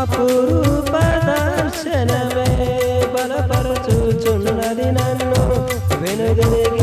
అపురూప దర్శనమే బలపరచుచున్నది నన్ను. వెనుదిరిగి